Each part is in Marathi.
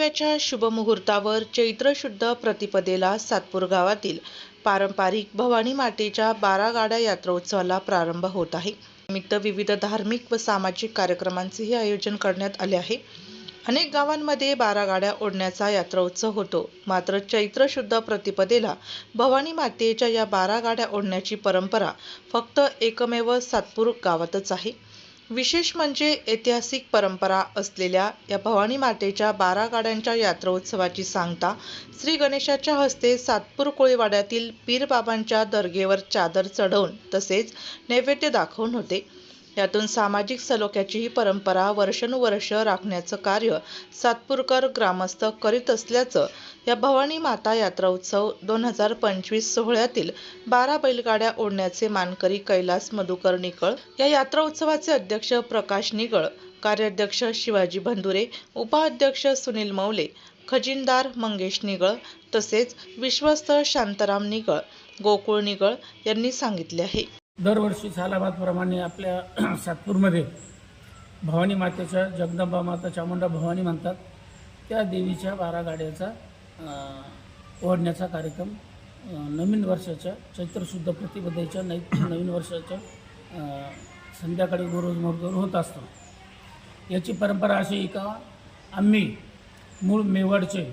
गुढीपाडव्याच्या शुभमुहूर्तावर चैत्र शुद्ध प्रतिपदेला सातपूर गावातील पारंपरिक भवानी मातेच्या बारा गाड्या यात्रोत्सवाला प्रारंभ होत आहे. निमित्त विविध धार्मिक व सामाजिक कार्यक्रमांचेही आयोजन करण्यात आले आहे. अनेक गावांमध्ये बारा गाड्या ओढण्याचा यात्रोत्सव होतो. मात्र चैत्र शुद्ध प्रतिपदेला भवानी मातेच्या या बारा गाड्या ओढण्याची परंपरा फक्त एकमेव सातपूर गावातच आहे. विशेष म्हणजे ऐतिहासिक परंपरा असलेल्या या भवानी मातेच्या बारा गाड्यांच्या यात्रोत्सवाची सांगता श्री गणेशाच्या हस्ते सातपूर कोळीवाड्यातील पीरबाबांच्या दर्गेवर चादर चढवून तसेच नैवेद्य दाखवून होते. यातून सामाजिक सलोख्याची ही परंपरा वर्षानुवर्ष राखण्याचं कार्य सातपूरकर ग्रामस्थ करीत असल्याचं या भवानी माता यात्रा उत्सव दोन हजार पंचवीस सोहळ्यातील बारा बैलगाड्या ओढण्याचे मानकरी कैलास मधुकर निकळ या यात्रा उत्सवाचे अध्यक्ष प्रकाश निगळ कार्याध्यक्ष शिवाजी भंदुरे उपाध्यक्ष सुनील मौले खजिनदार मंगेश निगळ तसेच विश्वस्त शांताराम निगळ गोकुळ निगळ यांनी सांगितले आहे. दरवर्षी सालाबादप्रमाणे आपल्या सातपूरमध्ये भवानी मातेच्या जगदंबा माता चामुंडा भवानी म्हणतात. त्या देवीच्या बारा गाड्याचा ओढण्याचा कार्यक्रम नवीन वर्षाच्या चैत्रशुद्ध प्रतिपदेच्या नै नवीन वर्षाच्या संध्याकाळी गुरुज मुहूर्तावर होत असतो. याची परंपरा अशी का आम्ही मूळ मेवाडचे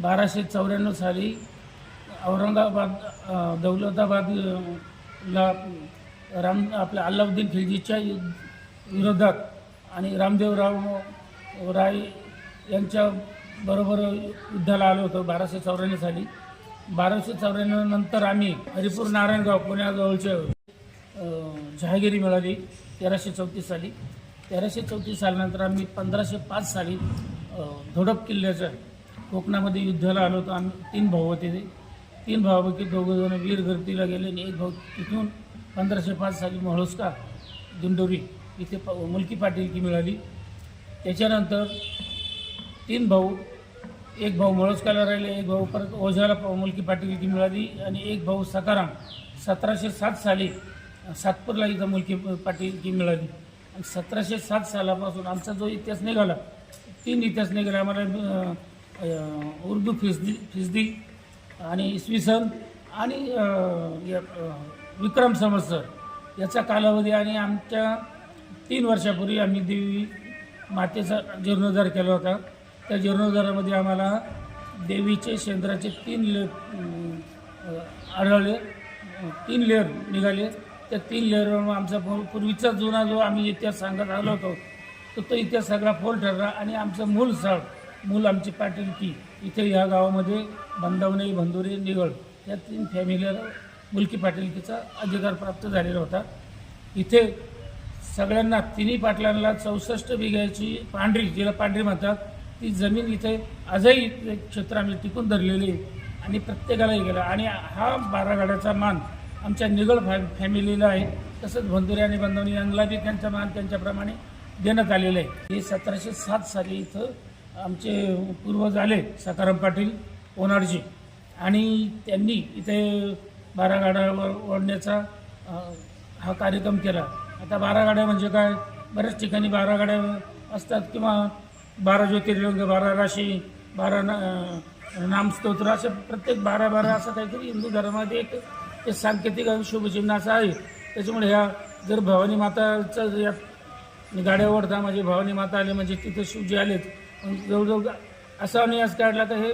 बाराशे चौऱ्याण्णव साली औरंगाबाद दौलताबाद ला राम आपल्या अल्लाउद्दीन खिलजीच्या विरोधात आणि रामदेवराव राय यांच्या बरोबर युद्धाला आलो होतो बाराशे चौऱ्याण्णव साली. बाराशे चौऱ्याण्णव नंतर आम्ही हरिपूर नारायणगाव पुण्याजवळचे जहागिरी मिळाली तेराशे चौतीस साली. तेराशे चौतीस सालानंतर आम्ही पंधराशे पाच साली धोडप किल्ल्याच्या कोकणामध्ये युद्धाला आलो होतो. आम्ही तीन भाऊ होते ते. तीन भावापैकी दोघं जण वीर गर्दीला गेले आणि एक भाऊ तिथून पंधराशे पाच साली मोहोळस्का दिंडोरी इथे प मुलकी पाटीलकी मिळाली. त्याच्यानंतर तीन भाऊ एक भाऊ मोळोस्काला राहिले एक भाऊ परत ओझ्याला मुलकी पाटीलकी मिळाली आणि एक भाऊ सकाराम. सतराशे सात साली सातपूरला इथं मुलकी पाटीलकी मिळाली. आणि सतराशे सात सालापासून आमचा जो इतिहास निघाला तीन इतिहास निघाला. आम्हाला उर्दू फिजदी फिजदी आणि इसवी सन आणि विक्रम संवत्सर याचा कालावधी आणि आमच्या तीन वर्षापूर्वी आम्ही देवी मातेचा जीर्णोद्धार केला होता. त्या जीर्णोद्धारामध्ये आम्हाला देवीचे शेंद्राचे तीन ले आढळले तीन लेअर निघाले. त्या तीन लेअरवर आमचा पूर्वीचा जुना जो आम्ही इतिहास सांगत आलो होतो तर तो इतिहास सगळा फोल ठरला आणि आमचं मूळ स्थळ मूल आमची पाटीलकी इथे ह्या गावामध्ये बंदावणे बंधुरे निगळ या तीन फॅमिलीला मुलकी पाटीलकीचा अधिकार प्राप्त झालेला होता. इथे सगळ्यांना तिन्ही पाटलांना चौसष्ट बिघ्याची पांढरी जिला पांढरी म्हणतात ती जमीन इथे आजही क्षेत्र आम्ही टिकून धरलेली आहे आणि प्रत्येकालाही गेला. आणि हा बारागाड्याचा मान आमच्या निगळ फॅ फॅमिलीला आहे. तसंच बंधुरे आणि बंधवणी यांना बी त्यांचा मान त्यांच्याप्रमाणे देण्यात आलेलं आहे. हे सतराशे सात साली इथं आमचे पूर्वज आले सकाराम पाटील ओनाडजी. आणि त्यांनी इथे बारा गाड्यावर ओढण्याचा हा कार्यक्रम केला. आता बारा गाड्या म्हणजे काय? बऱ्याच ठिकाणी बारा गाड्या असतात किंवा बारा ज्योतिर्लिंग बारा राशी बारा ना नामस्तोत्र असे प्रत्येक बारा बारा असं काहीतरी हिंदू धर्मामध्ये एक ते सांकेतिक शुभचिन्ह असं आहे. त्याच्यामुळे ह्या जर भवानी माताचं या गाड्या ओढता म्हणजे भवानी माता आले म्हणजे तिथे शिवजी आलेत. जवळजवळ असा अनियास काढला तर हे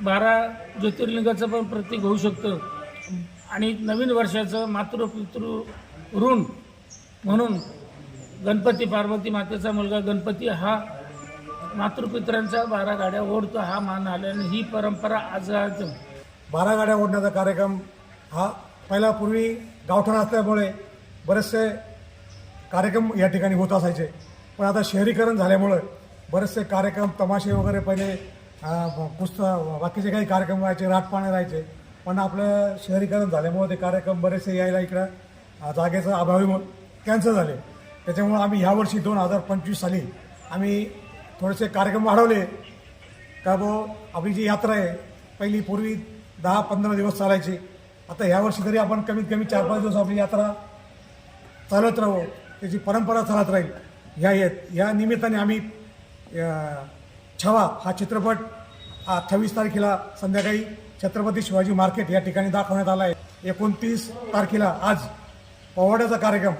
बारा ज्योतिर्लिंगाचं पण प्रतीक होऊ शकतं. आणि नवीन वर्षाचं मातृपितृ ऋण म्हणून गणपती पार्वती मातेचा मुलगा गणपती हा मातृपित्रांच्या बारा गाड्या ओढतो हा मान आल्याने ही परंपरा आज आज बारा गाड्या ओढण्याचा कार्यक्रम हा पहिला पूर्वी गावठाण असल्यामुळे बरेचसे कार्यक्रम या ठिकाणी होत असायचे. पण आता शहरीकरण झाल्यामुळं बरेचसे कार्यक्रम तमाशे वगैरे पहिले अं, पुस्तक बाकीचे काही कार्यक्रम व्हायचे राटपाणे राहायचे. पण आपलं शहरीकरण झाल्यामुळे ते कार्यक्रम बरेचसे यायला इकडं जागेचा अभावी कॅन्सल झाले. त्याच्यामुळं आम्ही ह्यावर्षी दोन हजार पंचवीस साली आम्ही थोडेसे कार्यक्रम वाढवले. का बो आपली जी यात्रा आहे पहिली पूर्वी दहा पंधरा दिवस चालायची. आता ह्यावर्षी तरी आपण कमीत कमी चार पाच दिवस आपली यात्रा चालत राहू. त्याची परंपरा चालत राहील. ह्या येत या निमित्ताने आम्ही छवा हा चित्रपट अठ्ठावीस तारखेला संध्याकाळी छत्रपती शिवाजी मार्केट या ठिकाणी दाखवण्यात आला आहे. एकोणतीस तारखेला आज पोवाड्याचा कार्यक्रम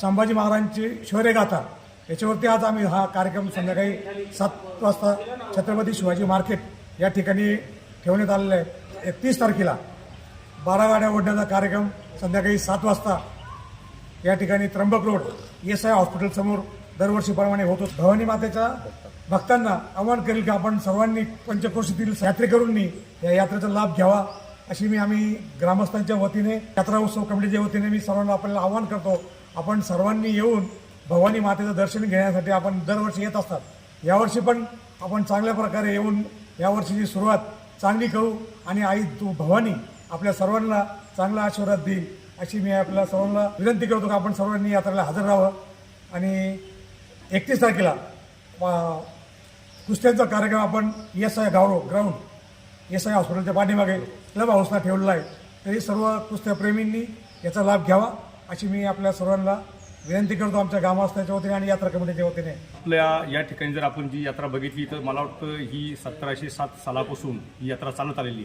संभाजी महाराजांची शौर्यगाथा याच्यावरती आज आम्ही हा कार्यक्रम संध्याकाळी सात वाजता छत्रपती शिवाजी मार्केट या ठिकाणी ठेवण्यात आलेला आहे. एकतीस तारखेला बारा गाड्या ओढण्याचा कार्यक्रम संध्याकाळी सात वाजता या ठिकाणी त्र्यंबक रोड एस आय हॉस्पिटलसमोर दरवर्षीप्रमाणे होतो भवानी मातेच्या भक्तांना आवाहन करेल की आपण सर्वांनी पंचक्रोशीतील यात्रेकरूंनी या यात्रेचा लाभ घ्यावा. अशी मी आम्ही ग्रामस्थांच्या वतीने यात्रा उत्सव कमिटीच्या वतीने मी सर्वांना आपल्याला आवाहन करतो. आपण सर्वांनी येऊन भवानी मातेचं दर्शन घेण्यासाठी आपण दरवर्षी येत असतात. यावर्षी पण आपण चांगल्या प्रकारे येऊन यावर्षीची सुरुवात चांगली करू आणि आई तू भवानी आपल्या सर्वांना चांगला आशीर्वाद देईल अशी मी आपल्या सर्वांना विनंती करतो की आपण सर्वांनी यात्रेला हजर राहावं. आणि एकतीस तारखेला कुस्त्यांचा कार्यक्रम आपण एस आय गावरो ग्राउंड एस आय हॉस्पिटलच्या पाठीमागे क्लब हाऊसला ठेवलेला आहे. तरी सर्व कुस्त्याप्रेमींनी याचा लाभ घ्यावा अशी मी आपल्या सर्वांना विनंती करतो आमच्या ग्रामस्थांच्या वतीने आणि यात्रा कमिटीच्या वतीने. आपल्या या ठिकाणी जर आपण जी यात्रा बघितली तर मला वाटतं ही सतराशे सात सालापासून ही यात्रा चालत आलेली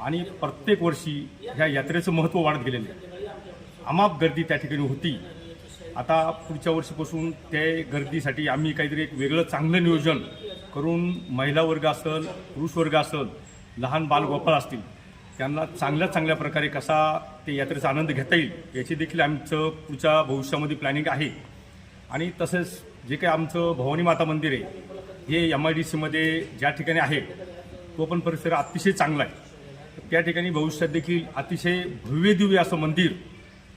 आणि प्रत्येक वर्षी ह्या यात्रेचं महत्त्व वाढत गेलेलं आहे. अमाप गर्दी त्या ठिकाणी होती. आता पुढच्या वर्षीपासून त्या गर्दीसाठी आम्ही काहीतरी एक वेगळं चांगलं नियोजन करून महिला वर्ग असेल पुरुष वर्ग असेल लहान बालगोपाळ असतील त्यांना चांगल्या चांगल्या प्रकारे कसा ते यात्रेचा आनंद घेता येईल याची देखील आमचं पुढच्या भविष्यामध्ये प्लॅनिंग आहे. आणि तसेच जे काही आमचं भवानी माता मंदिर आहे हे एम आय डी सीमध्ये ज्या ठिकाणी आहे तो पण परिसर अतिशय चांगला आहे. त्या ठिकाणी भविष्यात देखील अतिशय भव्य दिव्य असं मंदिर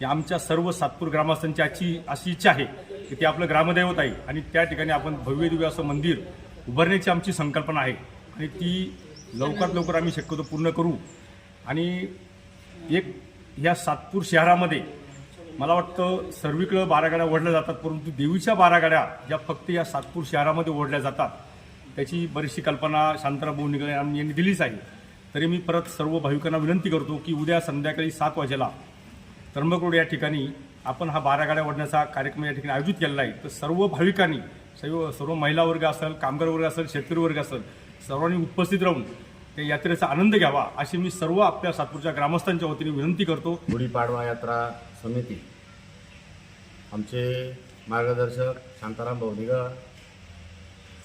आमच्या सर्व सातपूर ग्रामस्थांची आजची अशी इच्छा आहे की ते आपलं ग्रामदैवत आहे. आणि त्या ठिकाणी आपण भव्य दिव्य असं मंदिर उभारण्याची आमची संकल्पना आहे. आणि ती लवकरात लवकर आम्ही शक्यतो पूर्ण करू. आणि एक ह्या सातपूर शहरामध्ये मला वाटतं सर्वीकडं बारा गाड्या ओढल्या जातात परंतु देवीच्या बारागाड्या ज्या फक्त या सातपूर शहरामध्ये ओढल्या जातात त्याची बरीचशी कल्पना शांताराम निगळे यांनी दिलीच आहे. तरी मी परत सर्व भाविकांना विनंती करतो की उद्या संध्याकाळी सात वाजेला त्र्यंबक रोड या ठिकाणी आपण हा बारा गाड्या ओढण्याचा कार्यक्रम या ठिकाणी आयोजित केलेला आहे. तर सर्व भाविकांनी सर्व सर्व महिला वर्ग असेल कामगार वर्ग असेल शेतकरी वर्ग असेल सर्वांनी उपस्थित राहून त्या यात्रेचा आनंद घ्यावा अशी मी सर्व आपल्या सातपूरच्या ग्रामस्थांच्या वतीने विनंती करतो. गुढीपाडवा यात्रा समिती आमचे मार्गदर्शक शांताराम भाऊ निगळ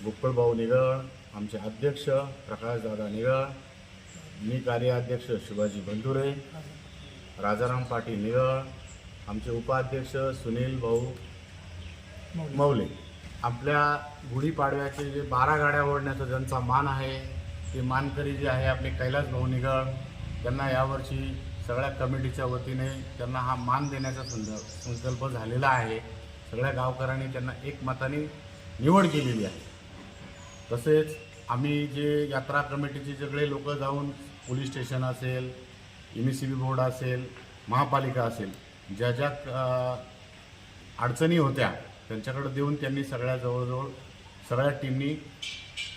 गोकुळ भाऊ निगळ आमचे अध्यक्ष प्रकाशदादा निगळ मी कार्याध्यक्ष शिवाजी बंधुरे राजाराम पाटील निगळ आमचे उपाध्यक्ष सुनील भाऊ मौले. आपल्या गुढीपाडव्याचे जे बारा गाड्या ओढण्याचा ज्यांचा मान आहे ते मानकरी जे आहे आपले कैलास भाऊ निगळ त्यांना यावर्षी सगळ्या कमिटीच्या वतीने त्यांना हा मान देण्याचा संद संकल्प झालेला आहे. सगळ्या गावकऱ्यांनी त्यांना एकमताने निवड केलेली आहे. तसेच आम्ही जे यात्रा कमिटीचे सगळे लोक जाऊन पोलीस स्टेशन असेल एम सी बी बोर्ड असेल महापालिका असेल ज्या ज्या अडचणी होत्या त्यांच्याकडे देऊन त्यांनी सगळ्या जवळजवळ सगळ्या टीमनी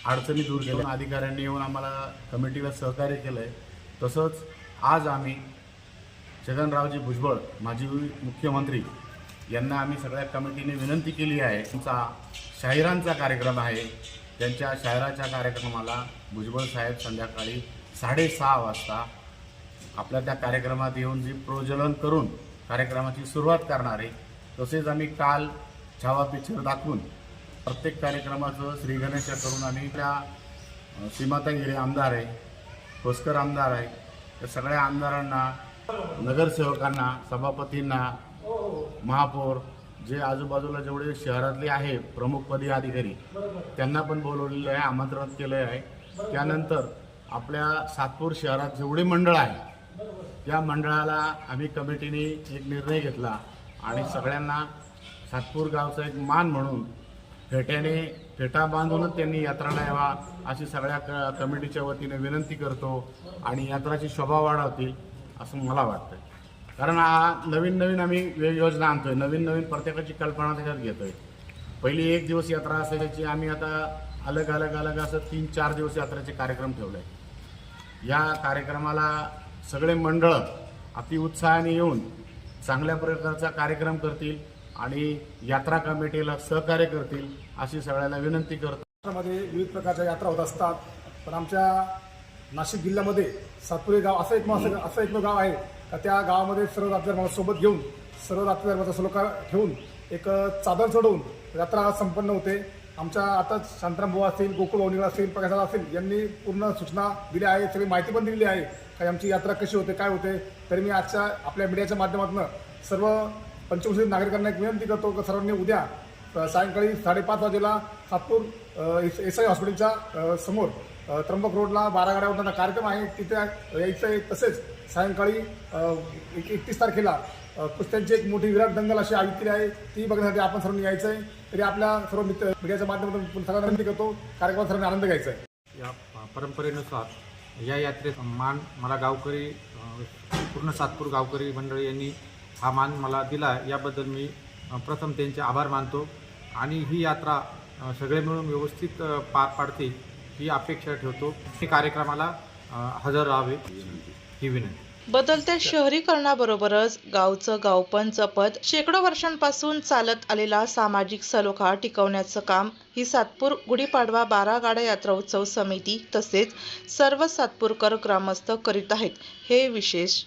अडचणी दूर केल्या. अधिकाऱ्यांनी येऊन आम्हाला कमिटीला सहकार्य केलं आहे तसंच आज आम्ही छगनरावजी भुजबळ माजी मुख्यमंत्री यांना आम्ही सगळ्या कमिटीने विनंती केली आहे. तुमचा शाहिरांचा कार्यक्रम आहे. त्यांच्या शाहिराच्या कार्यक्रमाला भुजबळ साहेब संध्याकाळी साडेसहा वाजता आपल्या त्या कार्यक्रमात येऊन जी प्रज्वलन करून कार्यक्रमाची सुरुवात करणार आहे तसेच आम्ही काल छावा पिक्चर दाखवून प्रत्येक कार्यक्रमाचं श्री गणेश करून आम्ही त्या अ, आमदार आहे कोस्कर आमदार आहे त्या सगळ्या आमदारांना नगरसेवकांना सभापतींना महापौर जे आजूबाजूला जेवढे शहरातले आहे प्रमुखपदी अधिकारी त्यांना पण बोलवलेलं आहे आमंत्रण केलं आहे. त्यानंतर आपल्या सातपूर शहरात जेवढे मंडळ आहे या मंडळाला आम्ही कमिटीने एक निर्णय घेतला आणि सगळ्यांना सातपूर गावचा एक मान म्हणून फेट्याने फेटा बांधूनच त्यांनी यात्राला यावा अशी सगळ्या क कमिटीच्या वतीने विनंती करतो आणि यात्राची शोभा वाढवतील असं मला वाटतं कारण हा नवीन नवीन आम्ही वे- योजना आणतोय नवीन नवीन प्रत्येकाची कल्पना त्याच्यात घेतोय. पहिली एक दिवस यात्रा असायची आम्ही आता अलग अलग अलग असं तीन चार दिवस यात्रेचे कार्यक्रम ठेवले. या कार्यक्रमाला सगळे मंडळ अति उत्साहाने येऊन चांगल्या प्रकारचा कार्यक्रम करतील आणि यात्रा कमिटीला सहकार्य करतील अशी सगळ्याला विनंती करतो. महाराष्ट्रामध्ये विविध प्रकारच्या यात्रा होत असतात पण आमच्या नाशिक जिल्ह्यामध्ये सातपुरे गाव असं एक असं असं एक गाव आहे का त्या गावामध्ये सर्व जाती सोबत घेऊन सर्व जाती धर्माचा सलोखा ठेवून एक चादर चढवून यात्रा संपन्न होते. आमच्या आता शांतरामभाऊ असतील गोकुळ भाऊ असतील प्रकाशाला असतील यांनी पूर्ण सूचना दिल्या आहे सगळी माहिती पण दिलेली आहे काही आमची यात्रा कशी होते काय होते. तरी मी आजच्या आपल्या मीडियाच्या माध्यमातून सर्व पंचकृषी नागरिकांना एक विनंती करतो की सर्वांनी उद्या सायंकाळी साडेपाच वाजेला सातपूर एस एस आय हॉस्पिटलच्या समोर त्र्यंबक रोडला बारा गाड्या कार्यक्रम आहे. तिथे यायचं आहे. तसेच सायंकाळी एकतीस तारखेला कुस्त्यांची एक मोठी विराट दंगल अशी आयोजित आहे. ती बघण्यासाठी आपण सर्वांनी यायचं आहे तरी आपल्या सर्व मित्र मीडियाच्या माध्यमातून सगळ्यांना विनंती करतो कार्यक्रमात सर्वांनी आनंद घ्यायचा आहे. या परंपरेनुसार या यात्रेत मान मला गावकरी पूर्ण सातपूर गावकरी मंडळी यांनी हा मान मला दिला. याबद्दल मी प्रथम त्यांचे आभार मानतो. आणि ही यात्रा सगळे मिळून व्यवस्थित पार पाडते ही अपेक्षा ठेवतो. हे कार्यक्रमाला हजर राहावे ही विनंती. बदलत्या शहरीकरणाबरोबरच गावचं गावपण जपत शेकडो वर्षांपासून चालत आलेला सामाजिक सलोखा टिकवण्याचं काम ही सातपूर गुढीपाडवा बारा गाडा यात्रा उत्सव समिती तसेच सर्व सातपूरकर ग्रामस्थ करीत आहेत. हे विशेष